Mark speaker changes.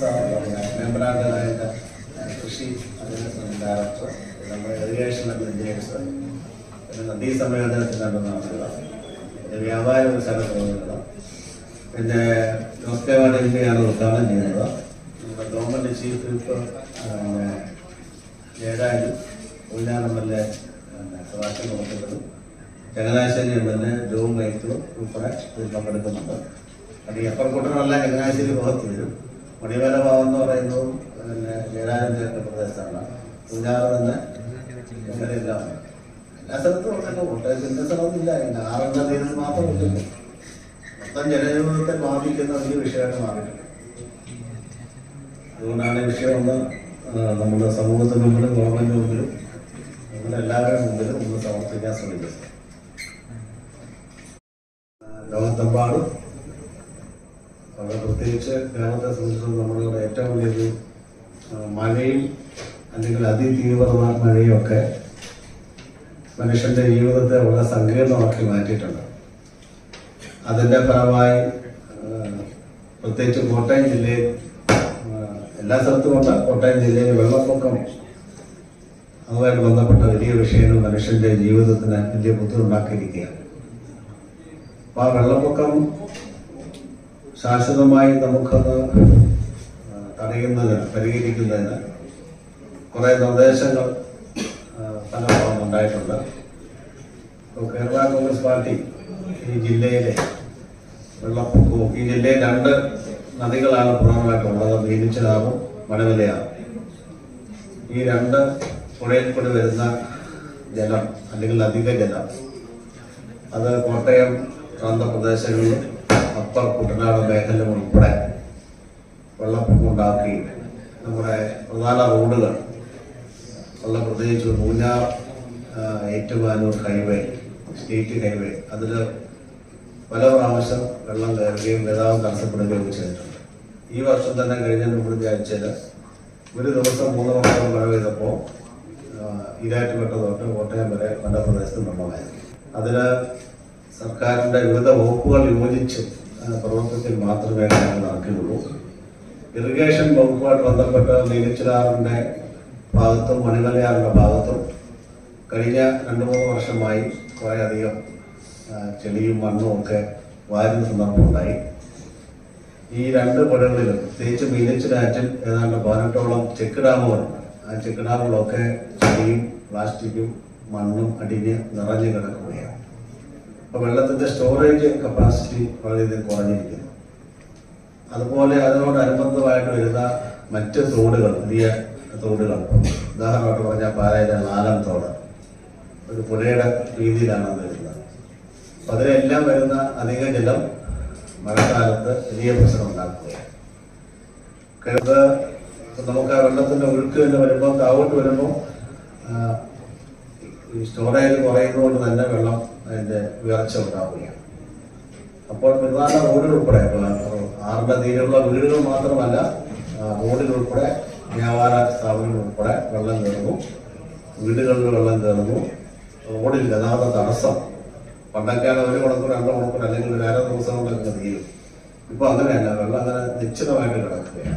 Speaker 1: സാറാണ് മെമ്പറാണ്ടായിട്ട് കൃഷി അതിന് ഡയറക്ടർ നമ്മുടെ ഇറിഗേഷൻ എഞ്ചിനീയേഴ്സ് പിന്നെ നദീ സമ്മേളനത്തിൽ നടന്ന ആളുകൾ പിന്നെ വ്യാപാര വികസന പ്രവർത്തനങ്ങൾ പിന്നെ നോക്കേവാടിന്റെയാണ് ഉദ്ഘാടനം ചെയ്യുന്നത്. നമ്മുടെ ഗവൺമെന്റ് ചീഫ് വിപ്പ് ജയരാജ് ഉല്ലാൻ എം എൽ എ സുഭാഷൻ കൊടുത്തിട്ടും Changanassery M L A John മൈക്കിളും ഉൾപ്പെടെ പങ്കെടുക്കുന്നുണ്ട്. അത് എപ്പം അപ്പർക്കുട്ടനല്ല ചങ്ങനാശ്ശേരി ഭാഗത്ത് വരും. മണിമല ഭാഗം എന്ന് പറയുന്നത് പിന്നെ ജയരാജന്റെ പ്രദേശത്താണ്. പൂഞ്ഞാറ് തന്നെ അങ്ങനെയല്ല എല്ലാ സ്ഥലത്തും ഉണ്ടല്ലോ കോട്ടയത്തിന്റെ സ്ഥലമൊന്നുമില്ല. ആറെണ്ണ തീരത്ത് മാത്രം ഉണ്ടല്ലോ മൊത്തം ജനജീവിതത്തെ ബാധിക്കുന്ന വലിയ വിഷയമായിട്ട് മാറിയിട്ടുണ്ട്. അതുകൊണ്ടാണ് ഈ വിഷയം ഒന്ന് നമ്മുടെ സമൂഹത്തിന് മുമ്പിലും ഗവൺമെന്റ് മുമ്പിലും നമ്മുടെ എല്ലാവരുടെ മുമ്പിലും ഒന്ന് സമർപ്പിക്കാൻ ശ്രമിക്കുന്നത് ലോകത്തെമ്പാടും പ്രത്യേകിച്ച് ഗ്രാമത്തെ സംബന്ധിച്ചിടത്തോളം നമ്മളിവിടെ ഏറ്റവും വലിയൊരു മഴയും അല്ലെങ്കിൽ അതിതീവ്രമായ മഴയും ഒക്കെ മനുഷ്യന്റെ ജീവിതത്തെ വളരെ സങ്കീർണമാക്കി മാറ്റിയിട്ടുണ്ട്. അതിന്റെ ഫലമായി പ്രത്യേകിച്ച് കോട്ടയം ജില്ലയിൽ എല്ലാ സ്ഥലത്തും ഉണ്ട്. കോട്ടയം ജില്ലയിൽ വെള്ളപ്പൊക്കം അതുമായിട്ട് ബന്ധപ്പെട്ട വലിയ വിഷയങ്ങൾ മനുഷ്യന്റെ ജീവിതത്തിന് വലിയ ബുദ്ധിമുട്ടാക്കിയിരിക്കുകയാണ്. അപ്പൊ ആ വെള്ളപ്പൊക്കം ശാശ്വതമായി നമുക്കത് തടയുന്നതിന് പരിഹരിക്കുന്നതിന് കുറെ നിർദ്ദേശങ്ങൾ പലപ്പോഴും ഉണ്ടായിട്ടുണ്ട്. കേരള കോൺഗ്രസ് പാർട്ടി ഈ ജില്ലയിലെ വെള്ളപ്പൊക്കവും ഈ ജില്ലയിൽ രണ്ട് നദികളാണ് പ്രധാനമായിട്ടുള്ളത് മീനിച്ചിലാവും മണവിലയാവും ഈ രണ്ട് പുഴയിൽ വരുന്ന ജലം അല്ലെങ്കിൽ അധിക ജലം അത് കോട്ടയം പ്രാന്തപ്രദേശങ്ങളിലും അപ്പർ കുട്ടനാട് മേഖല ഉൾപ്പെടെ വെള്ളപ്പൊക്കം ഉണ്ടാക്കി നമ്മുടെ പ്രധാന റോഡുകൾ ഉള്ള പ്രത്യേകിച്ച് Munnar Ettumanoor highway state highway അതിൽ പല പ്രാവശ്യം വെള്ളം കയറുകയും ഗതാഗതം തടസ്സപ്പെടുകയും ചെയ്തിട്ടുണ്ട്. ഈ വർഷം തന്നെ കഴിഞ്ഞ നമ്മൾ ആഴ്ചയിൽ ഒരു ദിവസം മൂന്ന് മണിക്കൂർ മഴ പെയ്തപ്പോൾ ഈരാറ്റുപേട്ട തൊട്ട് കോട്ടയം വരെ പല പ്രദേശത്തും വെള്ളമായിരുന്നു. അതിന് സർക്കാരിന്റെ വിവിധ വകുപ്പുകൾ യോജിച്ച് പ്രവർത്തനത്തിൽ മാത്രമേ നടക്കുകയുള്ളൂ. ഇറിഗേഷൻ വകുപ്പുമായിട്ട് ബന്ധപ്പെട്ട് നീലച്ചിലാറിന്റെ ഭാഗത്തും മണിമലയാറിന്റെ ഭാഗത്തും കഴിഞ്ഞ രണ്ട് മൂന്ന് വർഷമായി കുറേയധികം ചെളിയും മണ്ണും ഒക്കെ വാരുന്ന സന്ദർഭമുണ്ടായി ഈ രണ്ട് പുഴകളിലും പ്രത്യേകിച്ച് മീനച്ചിലാറ്റിൽ ഏതാണ്ട് പതിനെട്ടോളം ചെക്ക് ഡാമുകളുണ്ട് ആ ചെക്ക് ഡാമുകളൊക്കെ ചെളിയും പ്ലാസ്റ്റിക്കും മണ്ണും അടിഞ്ഞ് നിറഞ്ഞു കിടക്കുകയാണ്. അപ്പോൾ വെള്ളത്തിന്റെ സ്റ്റോറേജ് കപ്പാസിറ്റി വളരെയധികം കുറഞ്ഞിരിക്കുന്നു. അതുപോലെ അതിനോടനുബന്ധമായിട്ട് വരുന്ന മറ്റ് തോടുകൾ വലിയ തോടുകൾ. ഉദാഹരണമായിട്ട് പറഞ്ഞാൽ പാലയിലെ നാലാം തോട്. ഒരു പുഴയുടെ രീതിയിലാണ് അത് വരുന്നത്. അപ്പൊ അതിലെല്ലാം വരുന്ന അധിക ജലം മഴക്കാലത്ത് വലിയ പ്രശ്നം ഉണ്ടാക്കുകയാണ്. നമുക്ക് ആ വെള്ളത്തിന്റെ ഒഴുക്ക് തന്നെ വരുമ്പോൾ താവോട്ട് വരുമ്പോൾ ഈ സ്റ്റോറേജ് കുറയുന്നതുകൊണ്ട് തന്നെ വെള്ളം അതിന്റെ ഉയർച്ച ഉണ്ടാവുകയാണ്. അപ്പോൾ പ്രധാന റോഡിൽ ഉൾപ്പെടെ ആറിന്റെ തീരെയുള്ള വീടുകൾ മാത്രമല്ല റോഡിൽ ഉൾപ്പെടെ വ്യാപാര സ്ഥാപനങ്ങൾ ഉൾപ്പെടെ വെള്ളം കയറുന്നു. വീടുകളിൽ വെള്ളം കയറുന്നു. റോഡിൽ ഗതാഗത തടസ്സം. പണ്ടൊക്കെയാണ് ഒരു മണിക്കൂർ രണ്ട് മണിക്കൂർ അല്ലെങ്കിൽ ഒരു അര ദിവസം കൊണ്ടൊക്കെ തീരും. ഇപ്പൊ അങ്ങനെയല്ല വെള്ളം അങ്ങനെ നിശ്ചിതമായിട്ട് കിടക്കുകയാണ്.